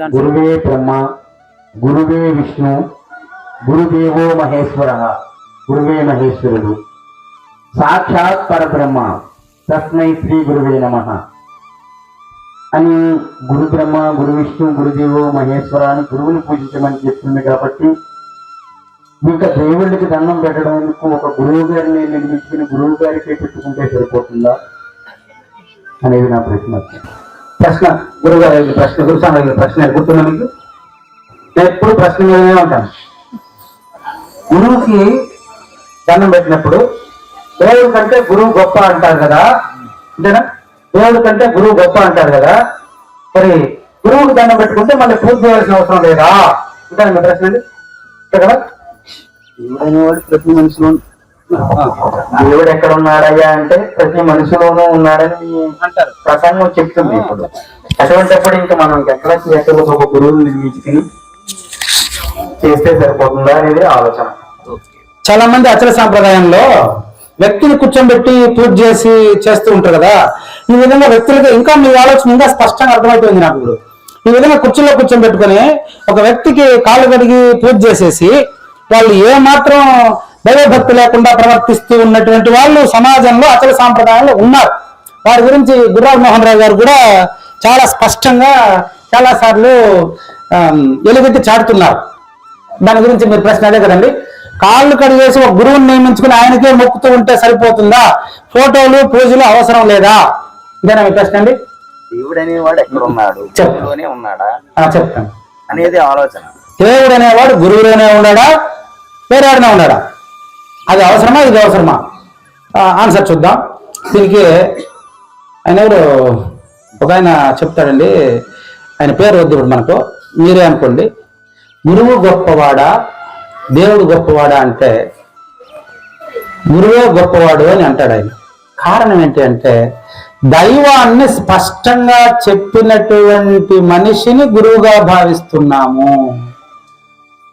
గురువే బ్రహ్మ గురువే విష్ణు గురుదేవో మహేశ్వర గురువే మహేశ్వరుడు. సాక్షాత్ పరబ్రహ్మ తస్మై శ్రీ గురువే నమ. అని గురు బ్రహ్మ గురు విష్ణు గురుదేవో మహేశ్వర అని గురువుని పూజించమని చెప్తుంది కాబట్టి ఇంకా దేవుళ్ళకి దండం పెట్టడానికి ఒక గురువు గారిని నిర్మించుకుని గురువు గారికి పెట్టుకుంటే సరిపోతుందా? అనేది నా ప్రశ్న. ప్రశ్న గురుగారు అడిగిన ప్రశ్న గురుస్వామి అడిగిన ప్రశ్న గుర్తున్నా మీకు? నేను ఎప్పుడు ప్రశ్న మీదనే ఉంటాను. గురువుకి దండం పెట్టినప్పుడు దేవుడి కంటే గురువు గొప్ప అంటారు కదా? అంతేనా? దేవుడి కంటే గురువు గొప్ప అంటారు కదా? మరి గురువుకి దండం పెట్టుకుంటే మళ్ళీ పూజ చేయాల్సిన అవసరం లేదా? అంటారు మీ ప్రశ్న అండి. కదా దేవుడనేవాడు ప్రతి మనిషిలో దేవుడు ఎక్కడ ఉన్నాడయ్యా అంటే ప్రతి మనిషిలోనూ ఉన్నాడని అంటారు. ప్రసంగం చెప్తుంది ఇప్పుడు. అటువంటిప్పుడు ఇంకా మనం ఎక్కడ ఎక్కడ ఒక గురువుని నిర్మించుకుని చేస్తే సరిపోతుందా అనేది ఆలోచన. చాలా మంది అచల సాంప్రదాయంలో వ్యక్తిని కూర్చోబెట్టి పూజ చేసి చేస్తూ ఉంటారు కదా. ఈ విధంగా వ్యక్తులకి ఇంకా మీ ఆలోచన ఇంకా స్పష్టంగా అర్థమైపోయింది నాకు ఇప్పుడు. ఈ విధంగా కుర్చీలో కూర్చోబెట్టుకొని ఒక వ్యక్తికి కాళ్ళు కడిగి పూజ చేసేసి వాళ్ళు ఏ మాత్రం దైవభక్తి లేకుండా ప్రవర్తిస్తూ ఉన్నటువంటి వాళ్ళు సమాజంలో అచల సాంప్రదాయంలో ఉన్నారు. వారి గురించి గుర్రాజ్ మోహన్ రావు గారు కూడా చాలా స్పష్టంగా చాలా సార్లు ఎలుగెత్తి చాటుతున్నారు. దాని గురించి మీరు ప్రశ్న అదే కదండి. కాళ్ళు కడిగేసి ఒక గురువుని నియమించుకుని ఆయనకే మొక్కుతూ ఉంటే సరిపోతుందా? ఫోటోలు పూజలు అవసరం లేదా? ఇదేనా మీ ప్రశ్న అండి? దేవుడు అనేవాడు ఎక్కడ ఉన్నాడు? ఉన్నాడా చెప్తాను అనేది ఆలోచన. దేవుడు అనేవాడు గురువులోనే ఉన్నాడా? వేరేవాడనే ఉన్నాడా? అది అవసరమా? ఇది అవసరమా? ఆన్సర్ చూద్దాం. దీనికి ఆయన ఎవరు? ఒక ఆయన చెప్తాడండి. ఆయన పేరు వద్దు ఇప్పుడు మనకు. మీరే అనుకోండి. గురువు గొప్పవాడా? దేవుడు గొప్పవాడా అంటే? గురువే గొప్పవాడు అని అంటాడు ఆయన. కారణం ఏంటి అంటే దైవాన్ని స్పష్టంగా చెప్పినటువంటి మనిషిని గురువుగా భావిస్తున్నాము.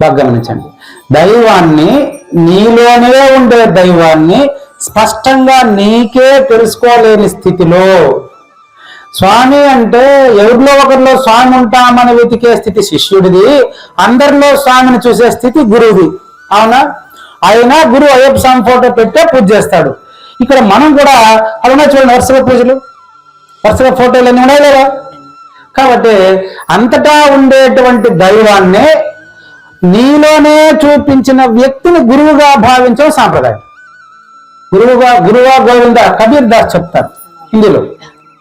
బాగా గమనించండి. దైవాన్ని నీలోనే ఉండే దైవాన్ని స్పష్టంగా నీకే తెలుసుకోలేని స్థితిలో. స్వామి అంటే ఎవరిలో ఒకరిలో స్వామి ఉంటామని వెతికే స్థితి శిష్యుడిది అందరిలో స్వామిని చూసే స్థితి గురువుది. అవునా? ఆయన గురువు అయ్యప్ప స్వామి ఫోటో పెట్టే పూజ చేస్తాడు. ఇక్కడ మనం కూడా అలానే చూడండి వరుసగా పూజలు. వరుసగా ఫోటోలు అన్నీ ఉన్నాయి లేదా? కాబట్టి అంతటా ఉండేటువంటి దైవాన్ని నీలోనే చూపించిన వ్యక్తిని గురువుగా భావించడం సాంప్రదాయం. గురువుగా గురువా గోవింద కబీర్ దాస్ చెప్తారు హిందీలో.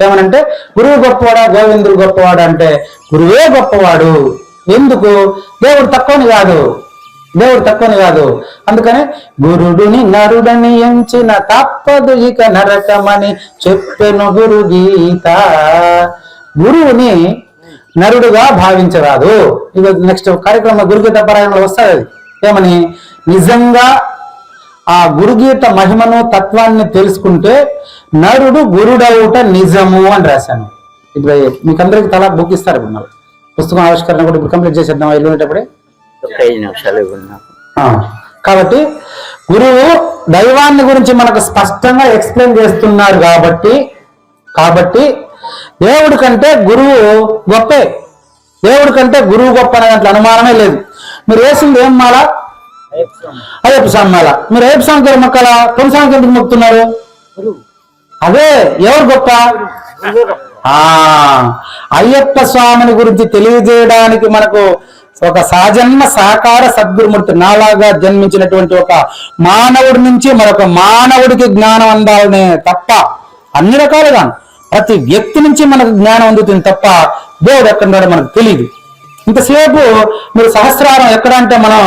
ఏమనంటే గురువు గొప్పవాడా గోవిందుడు గొప్పవాడు అంటే గురువే గొప్పవాడు. ఎందుకు? దేవుడు తక్కువని కాదు. దేవుడు తక్కువని కాదు. అందుకని గురుడుని నరుడని ఎంచిన తప్పదు ఇక నరకమని చెప్పెను గురు గీత. గురువుని నరుడుగా భావించరాదు. ఇక నెక్స్ట్ కార్యక్రమం గురుగీత పరాయణంలో వస్తుంది అది. ఏమని? నిజంగా ఆ గురుగీత మహిమను తత్వాన్ని తెలుసుకుంటే నరుడు గురుడవుట నిజము అని రాశాను. ఇప్పుడు మీకందరికి తలా బుక్ ఇస్తారు ఇప్పుడు నాకు పుస్తకం ఆవిష్కరణ కూడా ఇప్పుడు కంప్లీట్ చేసేద్దాం ఇవ్వండి. ఆ, కాబట్టి గురువు దైవాన్ని గురించి మనకు స్పష్టంగా ఎక్స్ప్లెయిన్ చేస్తున్నారు కాబట్టి కాబట్టి దేవుడి కంటే గురువు గొప్పే. దేవుడి కంటే గురువు గొప్ప అనే దాంట్లో అనుమానమే లేదు. మీరు వేసింది ఏం మాల? అయ్యప్ప స్వామి మాల. మీరు అయ్యప్ప స్వామి గారు మొక్కల? తొలి స్వామికి ఎందుకు మొక్కుతున్నారు? అదే ఎవరు గొప్ప? ఆ అయ్యప్ప స్వామిని గురించి తెలియజేయడానికి మనకు ఒక సహజన్మ సహకార సద్గురుమూర్తి నాలాగా జన్మించినటువంటి ఒక మానవుడి నుంచి మరొక మానవుడికి జ్ఞానం అందాలనే తప్ప అన్ని రకాలుగా ప్రతి వ్యక్తి నుంచి మనకు జ్ఞానం అందుతుంది తప్ప దేవుడు ఎక్కడున్నాడో మనకు తెలియదు ఇంతసేపు మీరు సహస్రారం ఎక్కడ అంటే మనం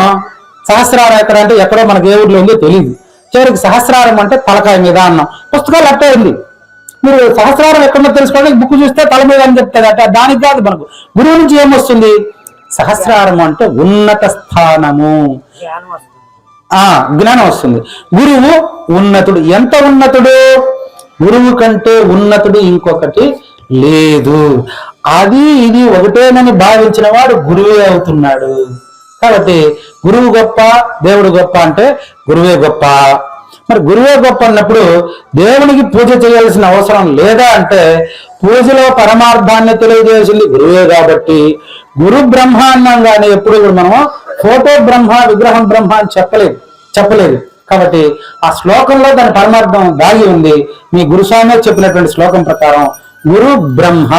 సహస్రారం ఎక్కడ అంటే ఎక్కడో మనకు ఏ ఊర్లో ఉందో తెలియదు చివరికి సహస్రారం అంటే తలకాయ మీద అన్నాం. పుస్తకాలు అట్టే ఉంది. మీరు సహస్రారం ఎక్కడో తెలుసుకోవడానికి బుక్ చూస్తే తల మీద అని చెప్తారు. అట్ట దానికి కాదు మనకు. గురువు నుంచి ఏమొస్తుంది సహస్రారం అంటే ఉన్నత స్థానము. ఆ జ్ఞానం వస్తుంది. గురువు ఉన్నతుడు. ఎంత ఉన్నతుడు? గురువు కంటే ఉన్నతుడు ఇంకొకటి లేదు. అది ఇది ఒకటేనని భావించిన వాడు గురువే అవుతున్నాడు. కాబట్టి గురువు గొప్ప దేవుడు గొప్ప అంటే గురువే గొప్ప. మరి గురువే గొప్ప అన్నప్పుడు దేవునికి పూజ చేయాల్సిన అవసరం లేదా అంటే పూజలో పరమార్థాన్ని తెలియజేసింది గురువే కాబట్టి గురు బ్రహ్మ కానీ ఎప్పుడు కూడా మనం ఫోటో బ్రహ్మ విగ్రహం బ్రహ్మ అని చెప్పలేదు చెప్పలేదు. కాబట్టి ఆ శ్లోకంలో దాని పరమార్థం దాగి ఉంది. మీ గురుస్వామి చెప్పినటువంటి శ్లోకం ప్రకారం గురు బ్రహ్మ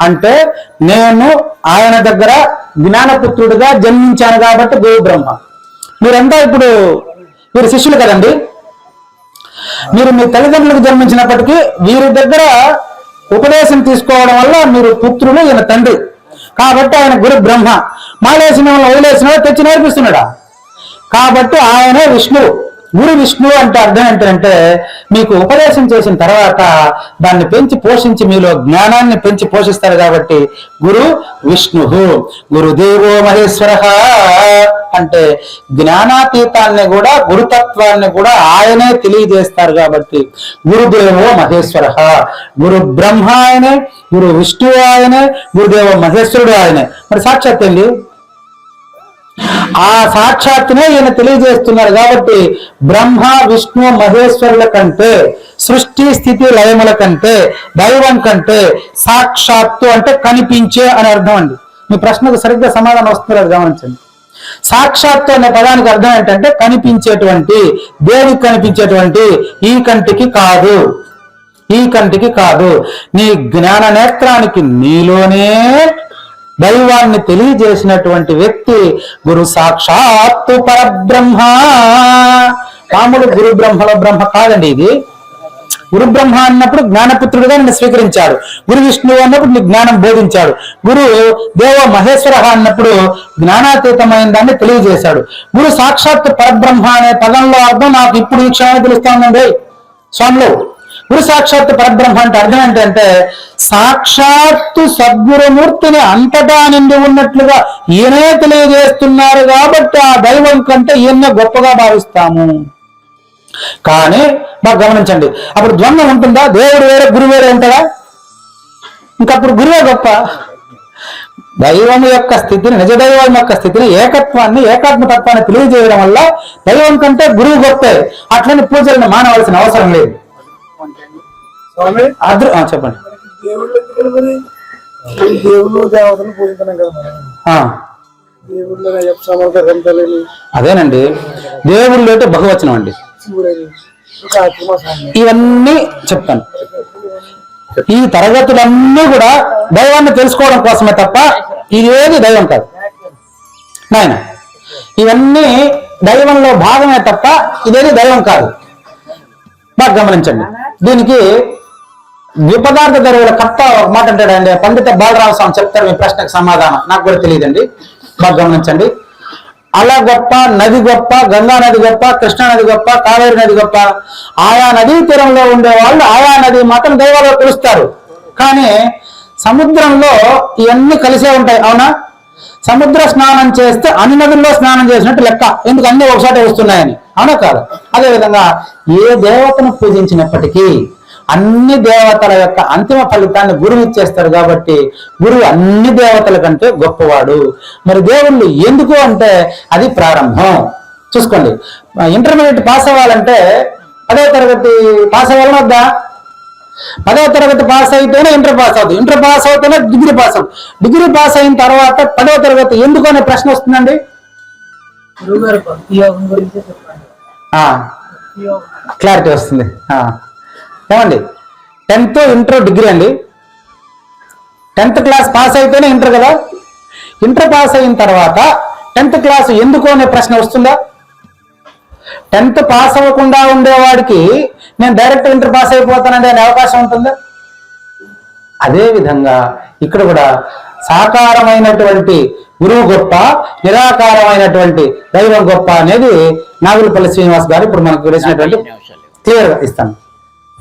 అంటే నేను ఆయన దగ్గర జ్ఞానపుత్రుడిగా జన్మించాను కాబట్టి గురు బ్రహ్మ. మీరంతా ఇప్పుడు మీరు శిష్యులు కదండి. మీరు మీ తల్లిదండ్రులకు జన్మించినప్పటికీ వీరి దగ్గర ఉపదేశం తీసుకోవడం వల్ల మీరు పుత్రులు ఈయన తండ్రి. కాబట్టి ఆయన గురు బ్రహ్మ. మాలేసిన వాళ్ళు వదిలేసిన తెచ్చి నేర్పిస్తున్నాడా? కాబట్టి ఆయనే విష్ణువు. గురు విష్ణువు అంటే అర్థం ఏంటంటే మీకు ఉపదేశం చేసిన తర్వాత దాన్ని పెంచి పోషించి మీలో జ్ఞానాన్ని పెంచి పోషిస్తారు కాబట్టి గురు విష్ణు గురుదేవో మహేశ్వర అంటే జ్ఞానాతీతాన్ని కూడా గురుతత్వాన్ని కూడా ఆయనే తెలియజేస్తారు కాబట్టి గురుదేవో మహేశ్వర. గురు బ్రహ్మ ఆయనే గురు విష్ణువు ఆయనే గురుదేవ మహేశ్వరుడు ఆయనే. మరి సాక్షాత్ అండి ఆ సాక్షాత్తునే ఈయన తెలియజేస్తున్నారు కాబట్టి బ్రహ్మ విష్ణు మహేశ్వరుల కంటే సృష్టి స్థితి లయముల కంటే దైవం కంటే సాక్షాత్తు అంటే కనిపించే అని అర్థం అండి. మీ ప్రశ్నకు సరిగ్గా సమాధానం వస్తున్నారు గమనించండి. సాక్షాత్తు అనే పదానికి అర్థం ఏంటంటే కనిపించేటువంటి దేనికి కనిపించేటువంటి ఈ కంటికి కాదు. ఈ కంటికి కాదు. నీ జ్ఞాన నేత్రానికి నీలోనే దైవాన్ని తెలియజేసినటువంటి వ్యక్తి గురు సాక్షాత్తు పరబ్రహ్మ. రాముడు గురు బ్రహ్మల బ్రహ్మ కాదండి ఇది. గురు బ్రహ్మ అన్నప్పుడు జ్ఞానపుత్రుడిగా నిన్ను స్వీకరించాడు. గురు విష్ణువు అన్నప్పుడు నీకు జ్ఞానం బోధించాడు. గురు దేవ మహేశ్వర అన్నప్పుడు జ్ఞానాతీతమైన దాన్ని తెలియజేశాడు. గురు సాక్షాత్ పరబ్రహ్మ అనే పదంలో అర్థం నాకు ఇప్పుడు ఈ క్షణం తెలుస్తోందండి. స్వామిలో గురు సాక్షాత్ పరబ్రహ్మ అంటే అర్థం ఏంటంటే సాక్షాత్తు సద్గురుమూర్తిని అంతటా నిండి ఉన్నట్లుగా ఈయనే తెలియజేస్తున్నారు కాబట్టి ఆ దైవం కంటే ఈయన గొప్పగా భావిస్తాము. కానీ బాగా గమనించండి అప్పుడు ద్వంద్వం ఉంటుందా? దేవుడు వేరే గురువు వేరే ఉంటాడా? ఇంకప్పుడు గురువే గొప్ప. దైవం యొక్క స్థితిని నిజ దైవం యొక్క స్థితిని ఏకత్వాన్ని ఏకాత్మతత్వాన్ని తెలియజేయడం వల్ల దైవం కంటే గురువు గొప్పే. అట్లని పూజలను మానవలసిన అవసరం లేదు. చెప్పండి. దేవుళ్ళు దేవతలు పూజిస్తున్నాం కదా దేవుళ్ళు అదేనండి. దేవుళ్ళు అంటే బహువచనం అండి. ఇవన్నీ చెప్తాను. ఈ తరగతులన్నీ కూడా దైవాన్ని తెలుసుకోవడం కోసమే తప్ప ఇదేది దైవం కాదు. నాయన ఇవన్నీ దైవంలో భాగమే తప్ప ఇదేది దైవం కాదు. బాగా గమనించండి. దీనికి నిపదార్థ ధరల కర్త ఒక మాట అంటాడండి పండిత బాలరామ స్వామి చెప్తారు మీ ప్రశ్నకు సమాధానం. నాకు కూడా తెలియదండి. బాగా గమనించండి. అలా గొప్ప నది గొప్ప గంగా నది గొప్ప కృష్ణా నది గొప్ప కావేరి నది గొప్ప ఆయా నదీ తీరంలో ఉండే వాళ్ళు ఆయా నది మాత్రం దైవాలు పిలుస్తారు కానీ సముద్రంలో ఇవన్నీ కలిసే ఉంటాయి. అవునా? సముద్ర స్నానం చేస్తే అన్ని నదుల్లో స్నానం చేసినట్టు లెక్క. ఎందుకు అన్ని ఒకసారి వస్తున్నాయని. అవునా కాదు? అదేవిధంగా ఏ దేవతను పూజించినప్పటికీ అన్ని దేవతల యొక్క అంతిమ ఫలితాన్ని గురువు ఇచ్చేస్తారు కాబట్టి గురువు అన్ని దేవతల కంటే గొప్పవాడు. మరి దేవుళ్ళు ఎందుకు అంటే అది ప్రారంభం. చూసుకోండి. ఇంటర్మీడియట్ పాస్ అవ్వాలంటే పదో తరగతి పాస్ అవ్వాలని వద్దా? పదవ తరగతి పాస్ అయితేనే ఇంటర్ పాస్ అవుతుంది ఇంటర్ పాస్ అవుతేనే డిగ్రీ పాస్ అవుతుంది డిగ్రీ పాస్ అయిన తర్వాత పదవ తరగతి ఎందుకు అనే ప్రశ్న వస్తుందండి? క్లారిటీ వస్తుంది. ఆ. ఏమండి టెన్త్ ఇంటర్ డిగ్రీ అండి. టెన్త్ క్లాస్ పాస్ అయితేనే ఇంటర్ కదా? ఇంటర్ పాస్ అయిన తర్వాత టెన్త్ క్లాస్ ఎందుకు అనే ప్రశ్న వస్తుందా? టెన్త్ పాస్ అవ్వకుండా ఉండేవాడికి నేను డైరెక్ట్ ఇంటర్ పాస్ అయిపోతానండి అనే అవకాశం ఉంటుందా? అదే విధంగా ఇక్కడ కూడా సాకారమైనటువంటి గురువు గొప్ప నిరాకారమైనటువంటి దైవం గొప్ప అనేది నాగులపల్లి శ్రీనివాస్ గారు ఇప్పుడు మనకు వేసినటువంటి క్లియర్గా ఇస్తాను.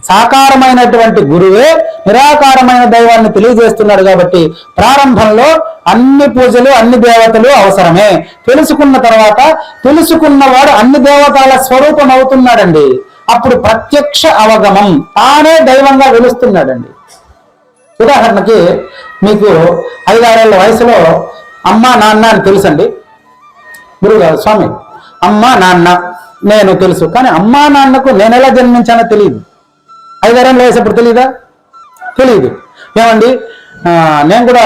సాకారమైనటువంటి గురువే నిరాకారమైన దైవాన్ని తెలియజేస్తున్నాడు కాబట్టి ప్రారంభంలో అన్ని పూజలు అన్ని దేవతలు అవసరమే. తెలుసుకున్న తర్వాత తెలుసుకున్నవాడు అన్ని దేవతల స్వరూపం అవుతున్నాడండి అప్పుడు ప్రత్యక్ష అవగమం తానే దైవంగా వెలుస్తున్నాడండి. ఉదాహరణకి మీకు ఐదారేళ్ళ వయసులో అమ్మ నాన్న అని తెలుసండి? గురుగారు స్వామి అమ్మ నాన్న నేను తెలుసు. కానీ అమ్మా నాన్నకు నేను ఎలా జన్మించానో తెలియదు. ఐదారేళ్ళు వయసప్పుడు తెలియదా తెలియదు ఏమండి? నేను కూడా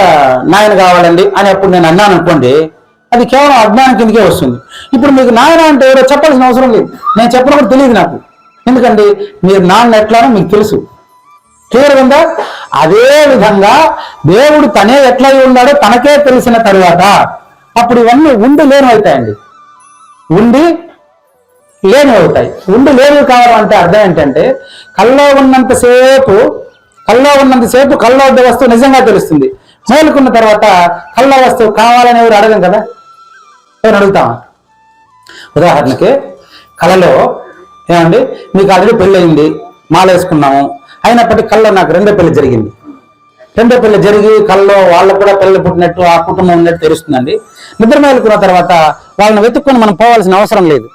నాయన కావాలండి అని అప్పుడు నేను అన్నాను అనుకోండి అది కేవలం అజ్ఞానం కిందకే వస్తుంది. ఇప్పుడు మీకు నాయన అంటే ఎవరో చెప్పాల్సిన అవసరం లేదు. నేను చెప్పినప్పుడు తెలియదు నాకు. ఎందుకండి? మీరు నాన్న ఎట్లానో మీకు తెలుసు. క్లియర్ ఉందా? అదే విధంగా దేవుడు తనే ఎట్లా ఉన్నాడో తనకే తెలిసిన తరువాత అప్పుడు ఇవన్నీ ఉండి లేని అవుతాయండి ఉండి లేని అవుతాయి ఉండి లేనివి కావాలంటే అర్థం ఏంటంటే కల్లో ఉన్నంతసేపు కల్లో ఉన్నంతసేపు కల్లో ఉండే వస్తువు నిజంగా తెలుస్తుంది. మేలుకున్న తర్వాత కల్లో వస్తువు కావాలని ఎవరు అడగం కదా? ఎవరు అడుగుతామా ఉదాహరణకి కళలో ఏమండి మీకు ఆల్రెడీ పెళ్ళయింది మాల వేసుకున్నాము అయినప్పటికీ కళ్ళలో నాకు రెండో పెళ్ళి జరిగింది. రెండో పెళ్ళి జరిగి కళ్ళలో వాళ్ళకు కూడా పిల్లలు పుట్టినట్టు ఆ కుటుంబం ఉన్నట్టు తెలుస్తుందండి. నిద్ర మేలుకున్న తర్వాత వాళ్ళని వెతుక్కొని మనం పోవాల్సిన అవసరం లేదు.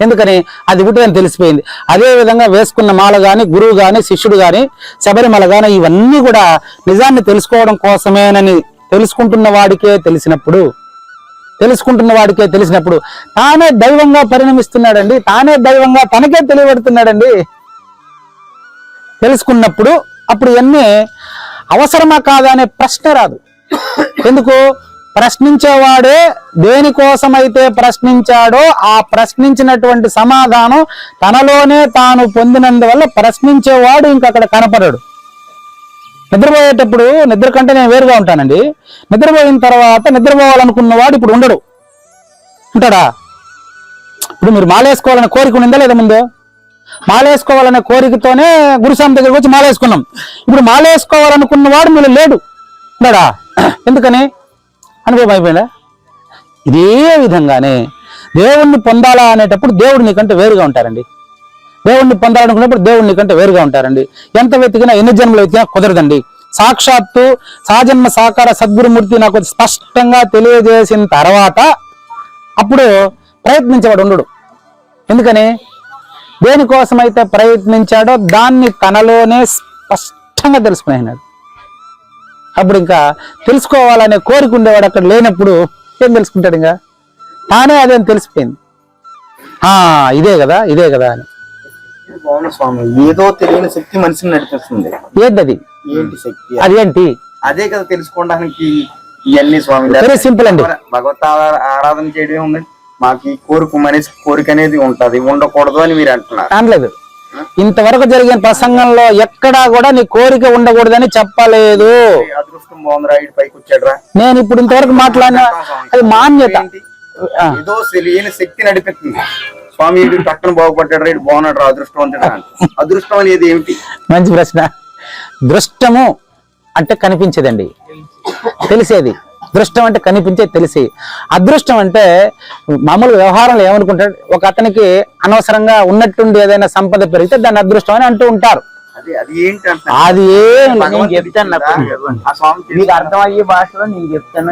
ఎందుకని? అది ఒకటి తెలిసిపోయింది. అదే విధంగా వేసుకున్న మాల కానీ గురువు కానీ శిష్యుడు కానీ శబరిమల కానీ ఇవన్నీ కూడా నిజాన్ని తెలుసుకోవడం కోసమేనని తెలుసుకుంటున్న వాడికే తెలిసినప్పుడు తెలుసుకుంటున్న వాడికే తెలిసినప్పుడు తానే దైవంగా పరిణమిస్తున్నాడండి. తానే దైవంగా తనకే తెలియబడుతున్నాడండి. తెలుసుకున్నప్పుడు అప్పుడు ఇవన్నీ అవసరమా కాదా అనే ప్రశ్న రాదు. ఎందుకు? ప్రశ్నించేవాడే దేనికోసమైతే ప్రశ్నించాడో ఆ ప్రశ్నించినటువంటి సమాధానం తనలోనే తాను పొందినందువల్ల ప్రశ్నించేవాడు ఇంకక్కడ కనపడడు. నిద్రపోయేటప్పుడు నిద్ర కంటే నేను వేరుగా ఉంటానండి. నిద్రపోయిన తర్వాత నిద్రపోవాలనుకున్నవాడు ఇప్పుడు ఉండడు. ఉంటాడా? ఇప్పుడు మీరు మాలేసుకోవాలనే కోరిక ఉందా లేదా ముందు? మాలేసుకోవాలనే కోరికతోనే గురుస్వామి దగ్గరికి వచ్చి మాలేసుకున్నాం. ఇప్పుడు మాలేసుకోవాలనుకున్నవాడు మీరు లేడు. ఉండడా ఎందుకని? అనుభవం అయిపోయిందా? ఇదే విధంగానే దేవుణ్ణి పొందాలా అనేటప్పుడు దేవుడు నీకంటే వేరుగా ఉంటారండి. దేవుణ్ణి పొందాలనుకున్నప్పుడు దేవుడు నీకంటే వేరుగా ఉంటారండి. ఎంత వెతికినా ఎన్ని జన్మలు వెతికినా కుదరదండి. సాక్షాత్తు సాజన్మ సాకార సద్గురుమూర్తి నాకు స్పష్టంగా తెలియజేసిన తర్వాత అప్పుడు ప్రయత్నించేవాడు ఉండడు. ఎందుకని? దేనికోసమైతే ప్రయత్నించాడో దాన్ని తనలోనే స్పష్టంగా తెలుసుకునేనాడు అప్పుడు ఇంకా తెలుసుకోవాలనే కోరిక ఉండేవాడు అక్కడ లేనప్పుడు ఏం తెలుసుకుంటాడు ఇంకా? తానే అదేం తెలిసిపోయింది. ఆ ఇదే కదా ఇదే కదా అని. బాగుంది స్వామి. ఏదో తెలియని శక్తి మనిషిని నడిపిస్తుంది. ఏంటది? ఏంటి శక్తి? అదేంటి అదే కదా తెలుసుకోవడానికి ఇవన్నీ స్వామి. Very simple అండి. భగవత్ ఆరా- ఆరాధన చేయడం ఉంది. మాకు ఈ కోరిక మనిషి కోరిక అనేది ఉంటది. ఉండకూడదు అని మీరు అంటున్నారు. అనలేదు. ఇంతవరకు జరిగిన ప్రసంగంలో ఎక్కడా కూడా నీ కోరిక ఉండకూడదని చెప్పలేదు. అదృష్టం నేను ఇప్పుడు ఇంతవరకు మాట్లాడిన అది మాన్యత? ఏదో శక్తి నడిపిస్తుంది. స్వామి పక్కన బాగుపడ్డాడు రైడ్ బాగున్నాడు రా అంటారు. అదృష్టం అనేది ఏమిటి? మంచి ప్రశ్న. దృష్టము అంటే కనిపించేదండి. తెలిసేది. దృష్టం అంటే కనిపించేది తెలిసి. అదృష్టం అంటే మామూలు వ్యవహారంలో ఏమనుకుంటాడు? ఒక అతనికి అనవసరంగా ఉన్నట్టుండి ఏదైనా సంపద పెరిగితే దాన్ని అదృష్టం అని అంటూ ఉంటారు. అది ఏం చెప్తాను మీకు అర్థమయ్యే భాషలో నేను చెప్తాను.